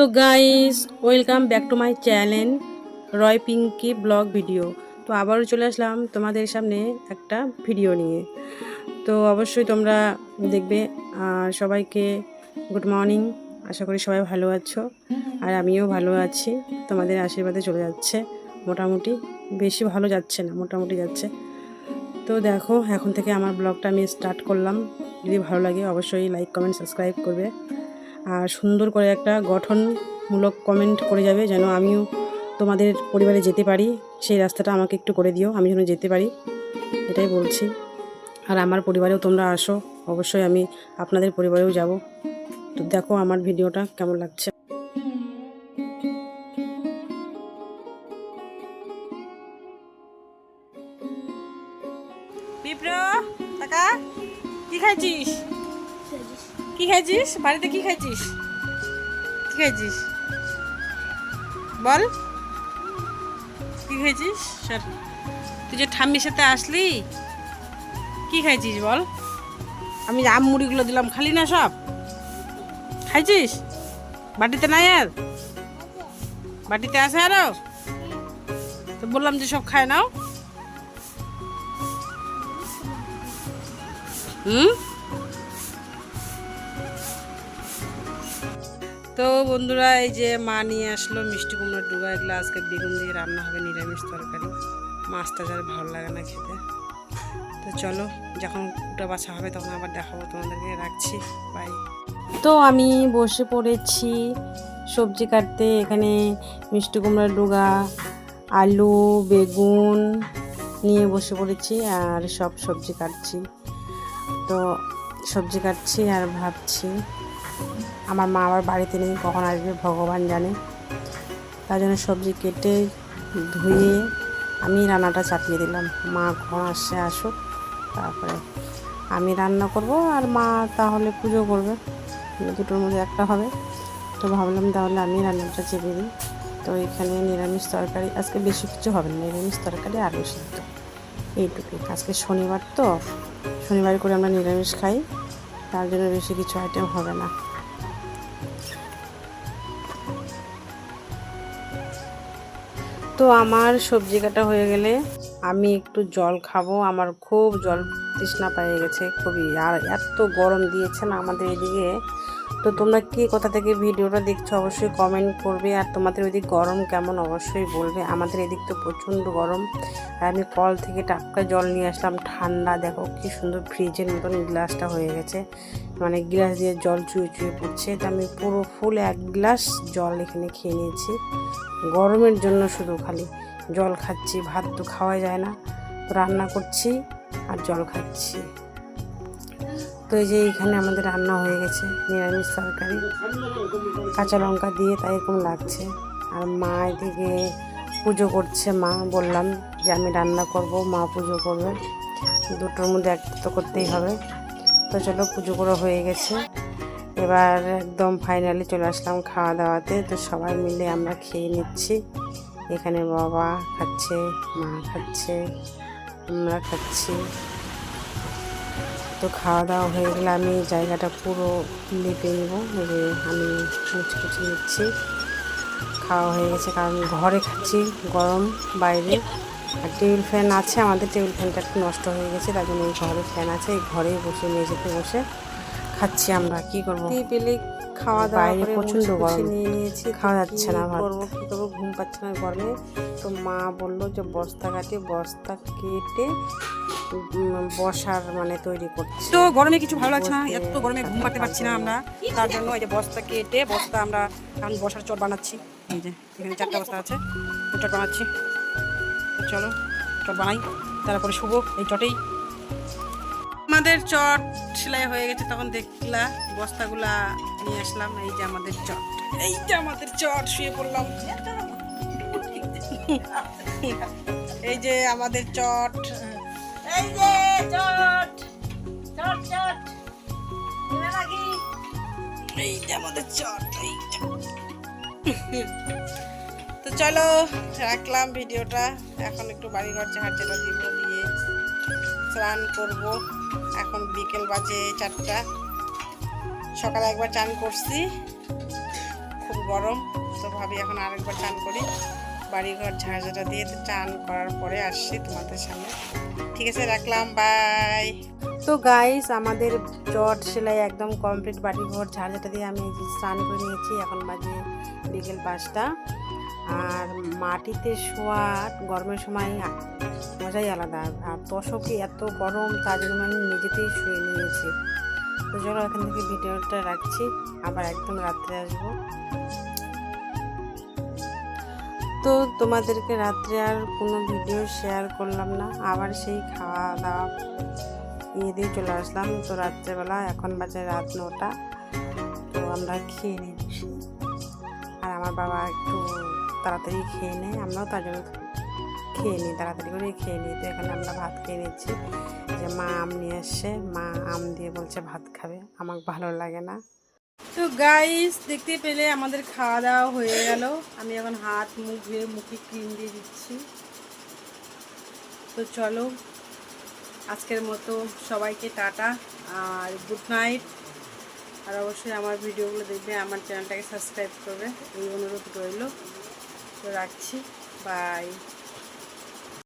তো guys welcome back to my channel Roy Pinki blog video তো আবারও চলে আসলাম তোমাদের সামনে একটা ভিডিও নিয়ে। তো অবশ্যই তোমরা দেখবে আর সবাইকে গুড মর্নিং আশা করি সবাই ভালো আছো, আর আমিও ভালো আছি, তোমাদের আশীর্বাদে চলে যাচ্ছে। মোটামুটি বেশি ভালো যাচ্ছে না, মোটামুটি যাচ্ছে। তো দেখো, এখন থেকে আমার ব্লগটা আমি স্টার্ট করলাম। যদি ভালো লাগে অবশ্যই লাইক কমেন্ট সাবস্ক্রাইব করবে। আর সুন্দর করে একটা গঠনমূলক কমেন্ট করে যাবে যেন আমিও তোমাদের পরিবারে যেতে পারি। সেই রাস্তাটা আমাকে একটু করে দিও, আমি যেন যেতে পারি। এটাই বলছি। আর আমার পরিবারেও তোমরা আসো। অবশ্যই আমি আপনাদের পরিবারেও যাব। তো দেখো আমার ভিডিওটা কেমন লাগছে। কি খাইছিস? কি খাইছিস? বাড়িতে কি খাইছিস? কি খাইছিস? বল। কি খাইছিস? স্যার তুই যে ঠাম্মির সাথে আসলি, কি খাইছিস বল? আমি আম মুড়িগুলো দিলাম, খালি না সব? খাইছিস? বাটিতে নাই আর? বাটিতে আছে আরও? তো বললাম যে সব খায় নাও। হুম? তো বন্ধুরা, এই যে মা নিয়ে আসলো মিষ্টি কুমড়োর ডুবা এগুলো আজকে বেগুন দিয়ে রান্না হবে, নিরামিষ তরকারি। মাছটা যার ভালো লাগে না খেতে। তো চলো, যখন উটা বাছা হবে তখন আবার দেখাবো তোমাদেরকে। রাখছি বাই তো আমি বসে পড়েছি সবজি কাটতে। এখানে মিষ্টি কুমড়োর ডুগা, আলু, বেগুন নিয়ে বসে পড়েছি আর সব সবজি কাটছি। তো সবজি কাটছি আর ভাবছি আমার মা আবার বাড়িতে নেই, কখন আসবে ভগবান জানে। তার জন্য সবজি কেটে, ধুয়ে আমি রান্নাটা চাপিয়ে দিলাম। মা কখন আসছে আসুক, তারপরে আমি রান্না করব আর মা তাহলে পুজো করবে। দুটোর মধ্যে একটা হবে। তো ভাবলাম তাহলে আমি রান্নাটা চেপে দিই। তো এখানে নিরামিষ তরকারি, আজকে বেশি কিছু হবে না, নিরামিষ তরকারি আলু সিদ্ধ। এইটুকুই। আজকে শনিবার তো, শনিবার করে আমরা নিরামিষ খাই। তার জন্য বেশি কিছু আইটেম হবে না। তো আমার সবজি কাটা হয়ে গেলে আমি একটু জল খাব। আমার খুব জল তৃষ্ণা পেয়ে গেছে, খুবই। আর এত গরম দিয়েছে না আমাদের এদিকে। তো তোমরা কি কোথা থেকে ভিডিওটা দেখছ অবশ্যই কমেন্ট করবে। আর তোমাদের ওইদিক গরম কেমন অবশ্যই বলবে। আমাদের এদিক তো প্রচণ্ড গরম। আর আমি কল থেকে টাটকা জল নিয়ে আসলাম। ঠান্ডা, দেখো কি সুন্দর ফ্রিজের মতন গ্লাসটা হয়ে গেছে। মানে গ্লাস দিয়ে জল চুয়ে চুয়ে পড়ছে। তো আমি পুরো ফুল এক গ্লাস জল এখানে খেয়ে নিয়েছি। গরমের জন্য শুধু খালি জল খাচ্ছি, ভাত তো খাওয়া যায় না। রান্না করছি আর জল খাচ্ছি। তো এই যে এইখানে আমাদের রান্না হয়ে গেছে, নিরামিষ তরকারি। কাঁচা লঙ্কা দিয়ে তাই এরকম লাগছে। আর মা এদিকে পুজো করছে, মা বললাম যে আমি রান্না করব, মা পুজো করবে। দুটোর মধ্যে একটা তো করতেই হবে। তো চলো পুজো করা হয়ে গেছে। এবার একদম ফাইনালি চলে আসলাম খাওয়া দাওয়াতে। তো সবাই মিলে আমরা খেয়ে নিচ্ছি। এখানে বাবা খাচ্ছে, মা খাচ্ছে, আমরা খাচ্ছি। তো খাওয়া দাওয়া হয়ে গেলে আমি জায়গাটা পুরো লেপে নেব, যে আমি মুছে নিচ্ছি। খাওয়া হয়ে গেছে, কারণ ঘরে খাচ্ছি, গরম, বাইরে। আর টেবিল ফ্যান আছে, আমাদের টেবিল ফ্যানটা একটু নষ্ট হয়ে গেছে, তার জন্য এই ঘরে ফ্যান আছে, এই ঘরেই বসে মেঝেতে বসে। খাচ্ছি আমরা কি করব? পেলে খাওয়া দাওয়া বাইরে প্রচণ্ড গরম। নিয়ে নিয়েছি খাওয়া যাচ্ছে না ভাত। করব কি করব ঘুম পাচ্ছে না গরমে তো মা বলল যে বস্তা কাটে বস্তা কেটে বসার মানে তৈরি করছি। তো গরমে কিছু ভালো লাগছে না? এত গরমে ঘুম পাতে পারছি না আমরা। তার জন্য এই যে বস্তা কেটে বস্তা আমরা এখন বসার চট বানাচ্ছি। এই যে এখানে চারটা বস্তা আছে চট বানাচ্ছি। চলো চট বানাই। তারপরে শুভ এই চটেই। আমাদের চট সেলাই হয়ে গেছে তখন দেখলা বস্তাগুলা নিয়ে আসলাম এই যে আমাদের চট। এই যে আমাদের চট শুয়ে পড়লাম। এই যে আমাদের চট। এই যে চট চট চট। এই যে আমাদের চট এই তো চলো রাখলাম ভিডিওটা। এখন একটু বাড়ি ঘর ঝাড় ঝাড়া দিব দিয়ে স্নান করব। এখন বিকেল বাজে চারটা। সকালে একবার চান করছি। খুব গরম, তো ভাবি এখন আরেকবার চান করি। বাড়িঘর ঝাঁঝাটা দিয়ে চান করার পরে আসছি তোমাদের সামনে। ঠিক আছে, রাখলাম, বাই। তো গাইস আমাদের চট সেলাই একদম কমপ্লিট বাড়ি ঘর ঝাড়ঝাটা দিয়ে আমি স্নান করে নিয়েছি, এখন বাজে বিকেল পাঁচটা। আর মাটিতে শোয়া গরমের সময় মজাই আলাদা। আর তোষকে এত গরম, তার জন্য আমি নিজেতেই শুয়ে নিয়েছি। তো চলো এখান থেকে ভিডিওটা রাখছি। আবার একদম রাত্রে আসব। তো তোমাদেরকে রাত্রে আর কোনো ভিডিও শেয়ার করলাম না। আবার সেই খাওয়া দাওয়া নিয়ে দিয়ে চলে আসলাম। তো রাত্রেবেলা এখন বাজে রাত নটা। তো আমরা খেয়ে নিচ্ছি। আর আমার বাবা একটু তাড়াতাড়ি খেয়ে নেয়, আমরাও তার জন্য খেয়ে নিই, তাড়াতাড়ি করে খেয়ে নিই। তো এখানে আমরা ভাত খেয়ে নিচ্ছি। যে মা আম নিয়ে এসছে, মা আম দিয়ে বলছে ভাত খাবে আমার ভালো লাগে না। তো গাইস দেখতে পেলে আমাদের খাওয়া দাওয়া হয়ে গেল। আমি এখন হাত, মুখ ধুয়ে মুখে ক্রিম দিয়ে দিচ্ছি। তো চলো, আজকের মতো সবাইকে টাটা আর গুড নাইট আর অবশ্যই আমার ভিডিওগুলো দেখবে, আমার চ্যানেলটাকে সাবস্ক্রাইব করবে। এই অনুরোধ রইল। তো রাখছি বাই